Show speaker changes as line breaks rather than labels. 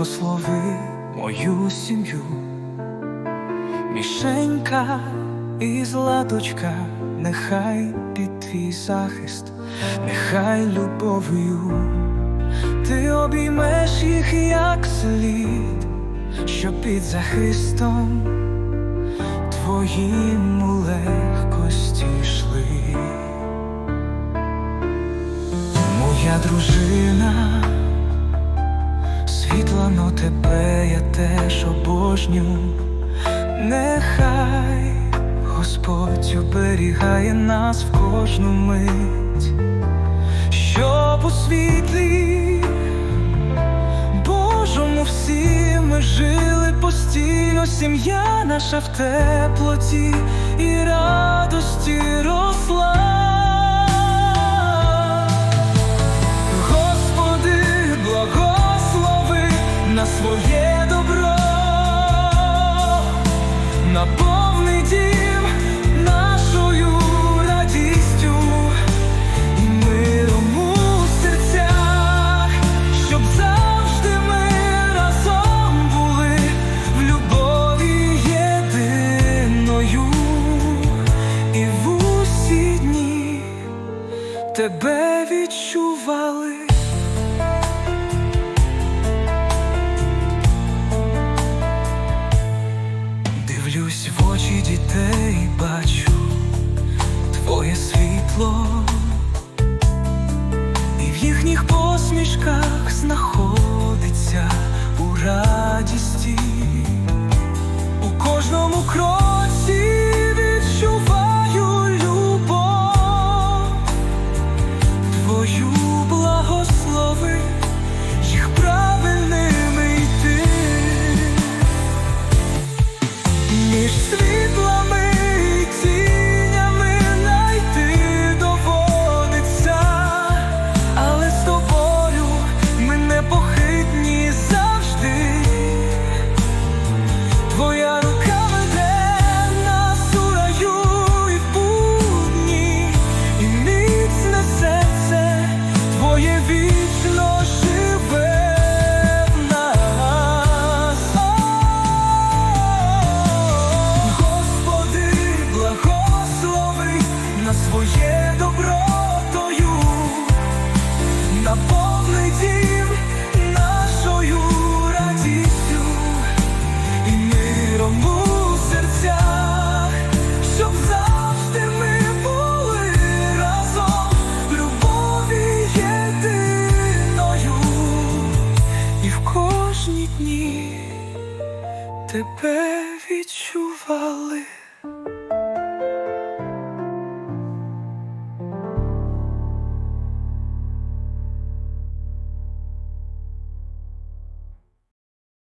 Благослови мою сім'ю, мішенька і златочка, нехай під твій захист, нехай любов'ю, ти обіймеш їх як слід, що під захистом твоїм у легкості йшли. Моя дружина, світлано тебе я теж обожню, нехай Господь оберігає нас в кожну мить, щоб у світлі Божому всі ми жили постійно, сім'я наша в теплоті і радості росла. Тебе відчували. Дивлюсь в очі дітей, бачу твоє світло, і в їхніх посмішках знаходиться у твою благослови, їх правильними йти. Між світлами на своє добротою, наповни дім нашою радістю і миром у серцях, щоб завжди ми були разом любові єдиною і в кожні дні тебе відчували.